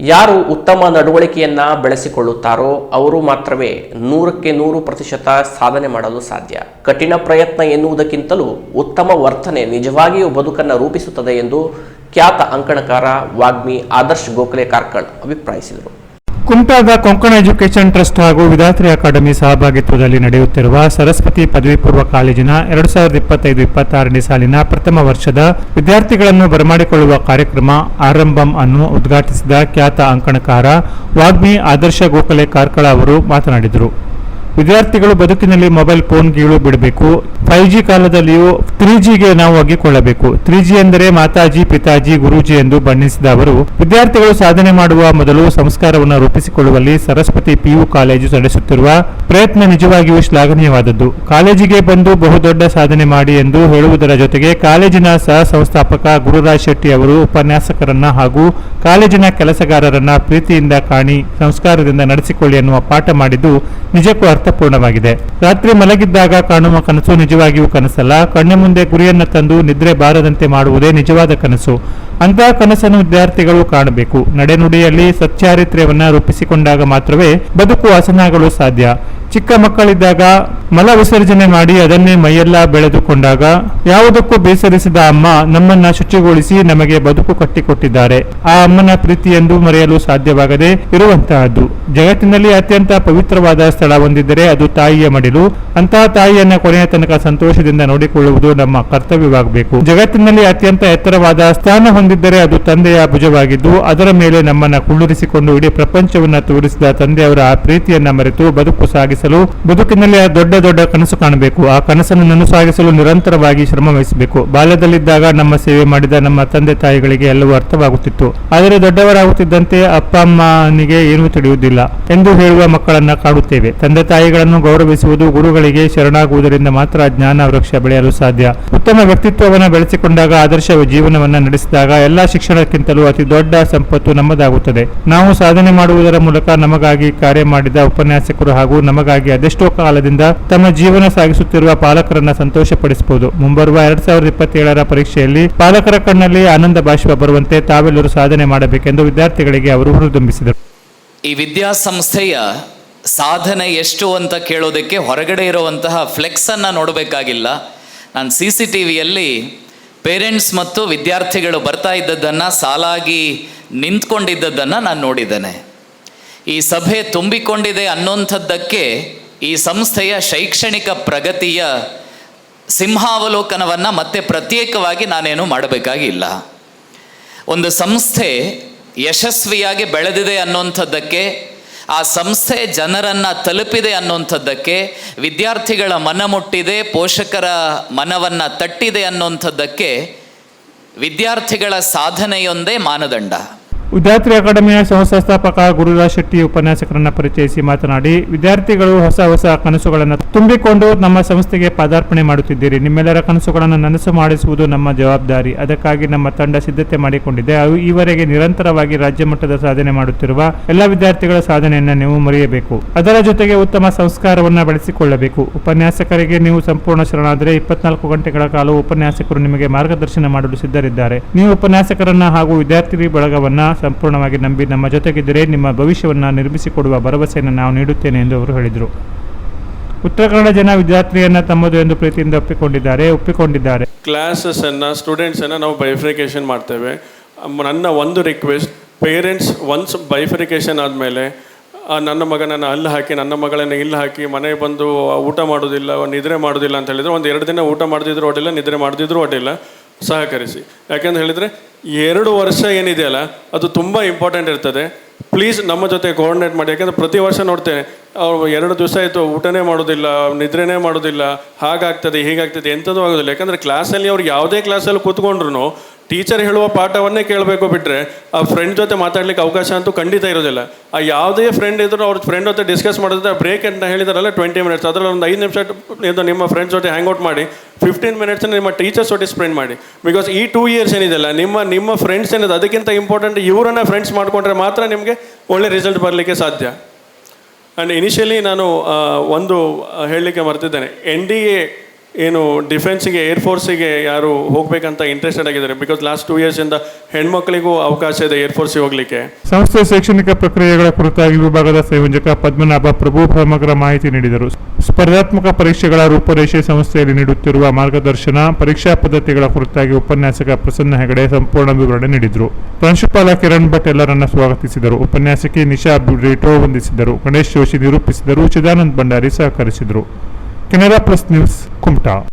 ಯಾರು ಉತ್ತಮ ನಡವಳಿಕೆಯನ್ನ ಬೆಳೆಸಿಕೊಳ್ಳುತ್ತಾರೋ ಅವರು ಮಾತ್ರವೇ ನೂರಕ್ಕೆ ನೂರು ಪ್ರತಿಶತ ಸಾಧನೆ ಮಾಡಲು ಸಾಧ್ಯ. ಕಠಿಣ ಪ್ರಯತ್ನ ಎನ್ನುವುದಕ್ಕಿಂತಲೂ ಉತ್ತಮ ವರ್ತನೆ ನಿಜವಾಗಿಯೂ ಬದುಕನ್ನು ರೂಪಿಸುತ್ತದೆ ಎಂದು ಖ್ಯಾತ ಅಂಕಣಕಾರ ವಾಗ್ಮಿ ಆದರ್ಶ್ ಗೋಖಲೆ ಕಾರ್ಕಳ್ ಅಭಿಪ್ರಾಯಿಸಿದರು. ಕುಮಟಾದ ಕೊಂಕಣ ಎಜುಕೇಷನ್ ಟ್ರಸ್ಟ್ ಹಾಗೂ ವಿದ್ಯಾರ್ಥಿ ಅಕಾಡೆಮಿ ಸಹಭಾಗಿತ್ವದಲ್ಲಿ ನಡೆಯುತ್ತಿರುವ ಸರಸ್ವತಿ ಪದವಿ ಪೂರ್ವ ಕಾಲೇಜಿನ ಎರಡು ಸಾವಿರದ ಇಪ್ಪತ್ತೈದು ಇಪ್ಪತ್ತಾರನೇ ಸಾಲಿನ ಪ್ರಥಮ ವರ್ಷದ ವಿದ್ಯಾರ್ಥಿಗಳನ್ನು ಬರಮಾಡಿಕೊಳ್ಳುವ ಕಾರ್ಯಕ್ರಮ ಆರಂಭಂ ಅನ್ನು ಉದ್ಘಾಟಿಸಿದ ಖ್ಯಾತ ಅಂಕಣಕಾರ ವಾಗ್ಮಿ ಆದರ್ಶ ಗೋಖಲೆ ಕಾರ್ಕಳ ಅವರು ಮಾತನಾಡಿದರು. ವಿದ್ಯಾರ್ಥಿಗಳು ಬದುಕಿನಲ್ಲಿ ಮೊಬೈಲ್ ಫೋನ್ ಗೀಳು ಬಿಡಬೇಕು. ಫೈವ್ ಜಿ ಕಾಲದಲ್ಲಿಯೂ ತ್ರೀ ಜಿಗೆ ನಾವು ಒಗ್ಗಿಕೊಳ್ಳಬೇಕು ತ್ರೀ ಜಿ ಎಂದರೆ ಮಾತಾಜಿ, ಪಿತಾಜಿ, ಗುರೂಜಿ ಎಂದು ಬಣ್ಣಿಸಿದ ಅವರು, ವಿದ್ಯಾರ್ಥಿಗಳು ಸಾಧನೆ ಮಾಡುವ ಮೊದಲು ಸಂಸ್ಕಾರವನ್ನು ರೂಪಿಸಿಕೊಳ್ಳುವಲ್ಲಿ ಸರಸ್ವತಿ ಪಿಯು ಕಾಲೇಜು ನಡೆಸುತ್ತಿರುವ ಪ್ರಯತ್ನ ನಿಜವಾಗಿಯೂ ಶ್ಲಾಘನೀಯವಾದದ್ದು. ಕಾಲೇಜಿಗೆ ಬಂದು ಬಹುದೊಡ್ಡ ಸಾಧನೆ ಮಾಡಿ ಎಂದು ಹೇಳುವುದರ ಜೊತೆಗೆ ಕಾಲೇಜಿನ ಸಹ ಸಂಸ್ಥಾಪಕ ಗುರುರಾಜ್ ಶೆಟ್ಟಿ ಅವರು ಉಪನ್ಯಾಸಕರನ್ನ ಹಾಗೂ ಕಾಲೇಜಿನ ಕೆಲಸಗಾರರನ್ನ ಪ್ರೀತಿಯಿಂದ ಕಾಣಿ, ಸಂಸ್ಕಾರದಿಂದ ನಡೆಸಿಕೊಳ್ಳಿ ಎನ್ನುವ ಪಾಠ ಮಾಡಿದ್ದು ನಿಜಕ್ಕೂ ಅರ್ಥಪೂರ್ಣವಾಗಿದೆ. ರಾತ್ರಿ ಮಲಗಿದ್ದಾಗ ಕಾಣುವ ಕನಸು ನಿಜವಾಗಿಯೂ ಕನಸಲ್ಲ. ಕಣ್ಣ ಮುಂದೆ ಗುರಿಯನ್ನ ತಂದು ನಿದ್ರೆ ಬಾರದಂತೆ ಮಾಡುವುದೇ ನಿಜವಾದ ಕನಸು. ಅಂತಹ ಕನಸನ್ನು ವಿದ್ಯಾರ್ಥಿಗಳು ಕಾಣಬೇಕು. ನಡೆನುಡಿಯಲ್ಲಿ ಸಚ್ಚಾರಿತ್ರ್ಯವನ್ನ ರೂಪಿಸಿಕೊಂಡಾಗ ಮಾತ್ರವೇ ಬದುಕು ಹಸನಾಗಲು ಸಾಧ್ಯ. ಚಿಕ್ಕ ಮಕ್ಕಳಿದ್ದಾಗ ಮಲ ವಿಸರ್ಜನೆ ಮಾಡಿ ಅದನ್ನೇ ಮೈಯೆಲ್ಲ ಬೆಳೆದುಕೊಂಡಾಗ ಯಾವುದಕ್ಕೂ ಬೇಸರಿಸಿದ ಅಮ್ಮ ನಮ್ಮನ್ನ ಶುಚಿಗೊಳಿಸಿ ನಮಗೆ ಬದುಕು ಕಟ್ಟಿಕೊಟ್ಟಿದ್ದಾರೆ. ಆ ಅಮ್ಮನ ಪ್ರೀತಿ ಎಂದು ಮರೆಯಲು ಸಾಧ್ಯವಾಗದೆ ಇರುವಂತಹದ್ದು. ಜಗತ್ತಿನಲ್ಲಿ ಅತ್ಯಂತ ಪವಿತ್ರವಾದ ಸ್ಥಳ ಹೊಂದಿದ್ದರೆ ಅದು ತಾಯಿಯ ಮಡಿಲು. ಅಂತಹ ತಾಯಿಯನ್ನ ಕೊನೆಯ ತನಕ ಸಂತೋಷದಿಂದ ನೋಡಿಕೊಳ್ಳುವುದು ನಮ್ಮ ಕರ್ತವ್ಯವಾಗಬೇಕು. ಜಗತ್ತಿನಲ್ಲಿ ಅತ್ಯಂತ ಎತ್ತರವಾದ ಸ್ಥಾನ ಹೊಂದಿದ್ದರೆ ಅದು ತಂದೆಯ ಭುಜವಾಗಿದ್ದು, ಅದರ ಮೇಲೆ ನಮ್ಮನ್ನ ಕುಳ್ಳುರಿಸಿಕೊಂಡು ಇಡೀ ಪ್ರಪಂಚವನ್ನ ತೋರಿಸಿದ ತಂದೆಯವರ ಆ ಪ್ರೀತಿಯನ್ನ ಮರೆತು ಬದುಕು ಸಾಗಿಸಲು, ಬದುಕಿನಲ್ಲಿ ದೊಡ್ಡ ದೊಡ್ಡ ಕನಸು ಕಾಣಬೇಕು. ಆ ಕನಸನ್ನು ನನಸಾಗಿಸಲು ಸಾಗಿಸಲು ನಿರಂತರವಾಗಿ ಶ್ರಮ ವಹಿಸಬೇಕು. ಬಾಲ್ಯದಲ್ಲಿದ್ದಾಗ ನಮ್ಮ ಸೇವೆ ಮಾಡಿದ ನಮ್ಮ ತಂದೆ ತಾಯಿಗಳಿಗೆ ಎಲ್ಲವೂ ಅರ್ಥವಾಗುತ್ತಿತ್ತು. ಆದರೆ ದೊಡ್ಡವರಾಗುತ್ತಿದ್ದಂತೆ ಅಪ್ಪ, ಅಮ್ಮನಿಗೆ ಏನೂ ತಿಳಿಯುವುದಿಲ್ಲ ಎಂದು ಹೇಳುವ ಮಕ್ಕಳನ್ನ ಕಾಡುತ್ತೇವೆ. ತಂದೆ ತಾಯಿಗಳನ್ನು ಗೌರವಿಸುವುದು ಗುರುಗಳಿಗೆ ಶರಣಾಗುವುದರಿಂದ ಮಾತ್ರ ಜ್ಞಾನ ವೃಕ್ಷ ಬೆಳೆಯಲು ಸಾಧ್ಯ. ಉತ್ತಮ ವ್ಯಕ್ತಿತ್ವವನ್ನು ಬೆಳೆಸಿಕೊಂಡಾಗ ಆದರ್ಶ ಜೀವನವನ್ನ ನಡೆಸಿದಾಗ ಎಲ್ಲಾ ಶಿಕ್ಷಣಕ್ಕಿಂತಲೂ ಅತಿ ದೊಡ್ಡ ಸಂಪತ್ತು ನಮ್ಮದಾಗುತ್ತದೆ. ನಾವು ಸಾಧನೆ ಮಾಡುವುದರ ಮೂಲಕ ನಮಗಾಗಿ ಕಾರ್ಯ ಮಾಡಿದ ಉಪನ್ಯಾಸಕರು ಹಾಗೂ ನಮಗಾಗಿ ಅದೆಷ್ಟೋ ಕಾಲದಿಂದ ತಮ್ಮ ಜೀವನ ಸಾಗಿಸುತ್ತಿರುವ ಪಾಲಕರನ್ನ ಸಂತೋಷಪಡಿಸಬಹುದು. ಮುಂಬರುವ ಎರಡ್ ಸಾವಿರದ ಇಪ್ಪತ್ತೇಳರ ಪರೀಕ್ಷೆಯಲ್ಲಿ ಪಾಲಕರ ಕಣ್ಣಲ್ಲಿ ಆನಂದ ಬಾಷ್ಪ ಬರುವಂತೆ ತಾವೆಲ್ಲರೂ ಸಾಧನೆ ಮಾಡಬೇಕೆಂದು ವಿದ್ಯಾರ್ಥಿಗಳಿಗೆ ಅವರು ಹುರಿದುಂಬಿಸಿದರು. ಈ ವಿದ್ಯಾಸಂಸ್ಥೆಯ ಸಾಧನೆ ಎಷ್ಟು ಅಂತ ಕೇಳೋದಕ್ಕೆ ಹೊರಗಡೆ ಇರುವಂತಹ ಫ್ಲೆಕ್ಸನ್ನು ನೋಡಬೇಕಾಗಿಲ್ಲ. ನಾನು ಸಿ ಸಿ ಟಿ ವಿಯಲ್ಲಿ ಪೇರೆಂಟ್ಸ್ ಮತ್ತು ವಿದ್ಯಾರ್ಥಿಗಳು ಬರ್ತಾ ಇದ್ದದ್ದನ್ನು ಸಾಲಾಗಿ ನಿಂತ್ಕೊಂಡಿದ್ದದ್ದನ್ನು ನಾನು ನೋಡಿದ್ದೇನೆ. ಈ ಸಭೆ ತುಂಬಿಕೊಂಡಿದೆ ಅನ್ನೋಂಥದ್ದಕ್ಕೆ ಈ ಸಂಸ್ಥೆಯ ಶೈಕ್ಷಣಿಕ ಪ್ರಗತಿಯ ಸಿಂಹಾವಲೋಕನವನ್ನು ಮತ್ತೆ ಪ್ರತ್ಯೇಕವಾಗಿ ನಾನೇನು ಮಾಡಬೇಕಾಗಿಲ್ಲ. ಒಂದು ಸಂಸ್ಥೆ ಯಶಸ್ವಿಯಾಗಿ ಬೆಳೆದಿದೆ ಅನ್ನೋಂಥದ್ದಕ್ಕೆ, ಆ ಸಂಸ್ಥೆ ಜನರನ್ನು ತಲುಪಿದೆ ಅನ್ನೋಂಥದ್ದಕ್ಕೆ, ವಿದ್ಯಾರ್ಥಿಗಳ ಮನ ಮುಟ್ಟಿದೆ, ಪೋಷಕರ ಮನವನ್ನು ತಟ್ಟಿದೆ ಅನ್ನೋಂಥದ್ದಕ್ಕೆ ವಿದ್ಯಾರ್ಥಿಗಳ ಸಾಧನೆಯೊಂದೇ ಮಾನದಂಡ. ವಿದ್ಯಾರ್ಥಿ ಅಕಾಡೆಮಿಯ ಸಹಸಂಸ್ಥಾಪಕ ಗುರುರಾಜ್ ಶೆಟ್ಟಿ ಉಪನ್ಯಾಸಕರನ್ನ ಪರಿಚಯಿಸಿ ಮಾತನಾಡಿ, ವಿದ್ಯಾರ್ಥಿಗಳು ಹೊಸ ಹೊಸ ಕನಸುಗಳನ್ನು ತುಂಬಿಕೊಂಡು ನಮ್ಮ ಸಂಸ್ಥೆಗೆ ಪಾದಾರ್ಪಣೆ ಮಾಡುತ್ತಿದ್ದೀರಿ. ನಿಮ್ಮೆಲ್ಲರ ಕನಸುಗಳನ್ನು ನನಸು ಮಾಡಿಸುವುದು ನಮ್ಮ ಜವಾಬ್ದಾರಿ. ಅದಕ್ಕಾಗಿ ನಮ್ಮ ತಂಡ ಸಿದ್ಧತೆ ಮಾಡಿಕೊಂಡಿದೆ. ಅವು ಈವರೆಗೆ ನಿರಂತರವಾಗಿ ರಾಜ್ಯ ಮಟ್ಟದ ಸಾಧನೆ ಮಾಡುತ್ತಿರುವ ಎಲ್ಲ ವಿದ್ಯಾರ್ಥಿಗಳ ಸಾಧನೆಯನ್ನು ನೀವು ಮರೆಯಬೇಕು. ಅದರ ಜೊತೆಗೆ ಉತ್ತಮ ಸಂಸ್ಕಾರವನ್ನು ಬೆಳೆಸಿಕೊಳ್ಳಬೇಕು. ಉಪನ್ಯಾಸಕರಿಗೆ ನೀವು ಸಂಪೂರ್ಣ ಶರಣಾದರೆ ಇಪ್ಪತ್ನಾಲ್ಕು ಗಂಟೆಗಳ ಕಾಲ ಉಪನ್ಯಾಸಕರು ನಿಮಗೆ ಮಾರ್ಗದರ್ಶನ ಮಾಡಲು ಸಿದ್ಧರಿದ್ದಾರೆ. ನೀವು ಉಪನ್ಯಾಸಕರನ್ನ ಹಾಗೂ ವಿದ್ಯಾರ್ಥಿ ಬಳಗವನ್ನ ಸಂಪೂರ್ಣವಾಗಿ ನಂಬಿ ನಮ್ಮ ಜೊತೆಗಿದ್ದರೆ ನಿಮ್ಮ ಭವಿಷ್ಯವನ್ನ ನಿರ್ಮಿಸಿಕೊಡುವ ಭರವಸೆಯನ್ನು ನಾವು ನೀಡುತ್ತೇನೆ ಎಂದು ಅವರು ಹೇಳಿದರು. ಉತ್ತರ ಕನ್ನಡ ಜನ ವಿದ್ಯಾರ್ಥಿಯನ್ನು ತಮ್ಮದು ಎಂದು ಪ್ರೀತಿಯಿಂದ ಒಪ್ಪಿಕೊಂಡಿದ್ದಾರೆ ಒಪ್ಪಿಕೊಂಡಿದ್ದಾರೆ. ಕ್ಲಾಸಸನ್ನು ಸ್ಟೂಡೆಂಟ್ಸನ್ನು ನಾವು ಬೈಫ್ರಿಕೇಷನ್ ಮಾಡ್ತೇವೆ. ನನ್ನ ಒಂದು ರಿಕ್ವೆಸ್ಟ್ ಪೇರೆಂಟ್ಸ್ ಒನ್ಸ್ ಬೈಫ್ರಿಕೇಷನ್ ಆದಮೇಲೆ ನನ್ನ ಮಗನನ್ನು ಅಲ್ಲಿ ಹಾಕಿ, ನನ್ನ ಮಗಳನ್ನು ಇಲ್ಲಿ ಹಾಕಿ ಮನೆಗೆ ಬಂದು ಊಟ ಮಾಡೋದಿಲ್ಲ, ನಿದ್ರೆ ಮಾಡೋದಿಲ್ಲ ಅಂತ ಹೇಳಿದ್ರೆ ಒಂದು ಎರಡು ದಿನ ಊಟ ಮಾಡಿದ್ರು ಅಡ್ಡಿಲ್ಲ ನಿದ್ರೆ ಮಾಡಿದ್ರು ಅಡ್ಡಿಲ್ಲ ಸಹಕರಿಸಿ. ಯಾಕೆಂತ ಹೇಳಿದರೆ, ಎರಡು ವರ್ಷ ಏನಿದೆಯಲ್ಲ, ಅದು ತುಂಬ ಇಂಪಾರ್ಟೆಂಟ್ ಇರ್ತದೆ. ಪ್ಲೀಸ್ ನಮ್ಮ ಜೊತೆ ಕೋಆರ್ಡಿನೇಟ್ ಮಾಡಿ. ಯಾಕೆಂದ್ರೆ ಪ್ರತಿ ವರ್ಷ ನೋಡ್ತೇನೆ, ಅವ್ರು ಎರಡು ದಿವಸ ಆಯಿತು, ಊಟನೇ ಮಾಡೋದಿಲ್ಲ, ನಿದ್ರೆನೇ ಮಾಡೋದಿಲ್ಲ, ಹಾಗಾಗ್ತದೆ, ಹೀಗಾಗ್ತದೆ, ಎಂಥದ್ದು ಆಗೋದಿಲ್ಲ. ಯಾಕಂದರೆ ಕ್ಲಾಸಲ್ಲಿ ಅವ್ರು ಯಾವುದೇ ಕ್ಲಾಸಲ್ಲಿ ಕೂತ್ಕೊಂಡ್ರು ಟೀಚರ್ ಹೇಳುವ ಪಾಠವನ್ನೇ ಕೇಳಬೇಕು ಬಿಟ್ಟರೆ ಆ ಫ್ರೆಂಡ್ ಜೊತೆ ಮಾತಾಡ್ಲಿಕ್ಕೆ ಅವಕಾಶ ಅಂತೂ ಖಂಡಿತ ಇರೋದಿಲ್ಲ. ಆ ಯಾವುದೇ ಫ್ರೆಂಡ್ ಇದ್ದರೂ ಅವ್ರ ಫ್ರೆಂಡ್ ಜೊತೆ ಡಿಸ್ಕಸ್ ಮಾಡಿದ್ರೆ ಬ್ರೇಕ್ ಅಂತ ಹೇಳಿದಾರಲ್ಲ ಟ್ವೆಂಟಿ ಮಿನಿಟ್ಸ್ ಅದರಲ್ಲಿ ಒಂದು ಐದು ನಿಮಿಷ ಇದು ನಿಮ್ಮ ಫ್ರೆಂಡ್ಸ್ ಜೊತೆ ಹ್ಯಾಂಗ್ ಔಟ್ ಮಾಡಿ ಫಿಫ್ಟೀನ್ ಮಿನಿಟ್ಸ್ ನಿಮ್ಮ ಟೀಚರ್ಸ್ ಜೊತೆ ಸ್ಪೆಂಡ್ ಮಾಡಿ. ಬಿಕಾಸ್ ಈ ಟೂ ಇಯರ್ಸ್ ಏನಿದೆಲ್ಲ ನಿಮ್ಮ ನಿಮ್ಮ ಫ್ರೆಂಡ್ಸ್ ಏನಿದೆ, ಅದಕ್ಕಿಂತ ಇಂಪಾರ್ಟೆಂಟ್ ಇವರನ್ನ ಫ್ರೆಂಡ್ಸ್ ಮಾಡಿಕೊಂಡ್ರೆ ಮಾತ್ರ ನಿಮಗೆ ಒಳ್ಳೆ ರಿಸಲ್ಟ್ ಬರಲಿಕ್ಕೆ ಸಾಧ್ಯ. ಆ್ಯಂಡ್ ಇನಿಷಿಯಲಿ ನಾನು ಒಂದು ಹೇಳಲಿಕ್ಕೆ ಮರ್ತಿದ್ದೇನೆ. ಎನ್ ಡಿ ಎ ಏನು ಡಿಫೆನ್ಸಿಗೆ ಏರ್ಫೋರ್ಸಿಗೆ ಯಾರು ಹೋಗಬೇಕಂತ ಇಂಟ್ರೆಸ್ಟೆಡ್ ಆಗಿದ್ದಾರೆ? ಬಿಕಾಸ್ ಲಾಸ್ಟ್ ಟೂ ಇಯರ್ಸಿಂದ ಹೆಣ್ಮಕ್ಳಿಗೂ ಅವಕಾಶ ಇದೆ ಏರ್ಫೋರ್ಸಿಗೆ ಹೋಗಲಿಕ್ಕೆ. ಸಂಸ್ಥೆ ಶೈಕ್ಷಣಿಕ ಪ್ರಕ್ರಿಯೆಗಳ ಕುರಿತಾಗಿ ವಿಭಾಗದ ಸಂಯೋಜಕ ಪದ್ಮನಾಭ ಪ್ರಭು ಸಮಗ್ರ ಮಾಹಿತಿ ನೀಡಿದರು. ಸ್ಪರ್ಧಾತ್ಮಕ ಪರೀಕ್ಷೆಗಳ ರೂಪರೇಷೆ ಸಂಸ್ಥೆಯಲ್ಲಿ ನೀಡುತ್ತಿರುವ ಮಾರ್ಗದರ್ಶನ, ಪರೀಕ್ಷಾ ಪದ್ಧತಿಗಳ ಕುರಿತಾಗಿ ಉಪನ್ಯಾಸಕ ಪ್ರಸನ್ನ ಹೆಗಡೆ ಸಂಪೂರ್ಣ ವಿವರಣೆ ನೀಡಿದರು. ಪ್ರಾಂಶುಪಾಲ ಕಿರಣ್ ಭಟ್ ಎಲ್ಲರನ್ನ ಸ್ವಾಗತಿಸಿದರು. ಉಪನ್ಯಾಸಕಿ ನಿಶಾ ಬ್ರಿಟೋ ವಂದಿಸಿದರು. ಗಣೇಶ್ ಜೋಶಿ ನಿರೂಪಿಸಿದರು. Chidanand Bhandari ಸಹಕರಿಸಿದರು. Canada Plus News, Kumta.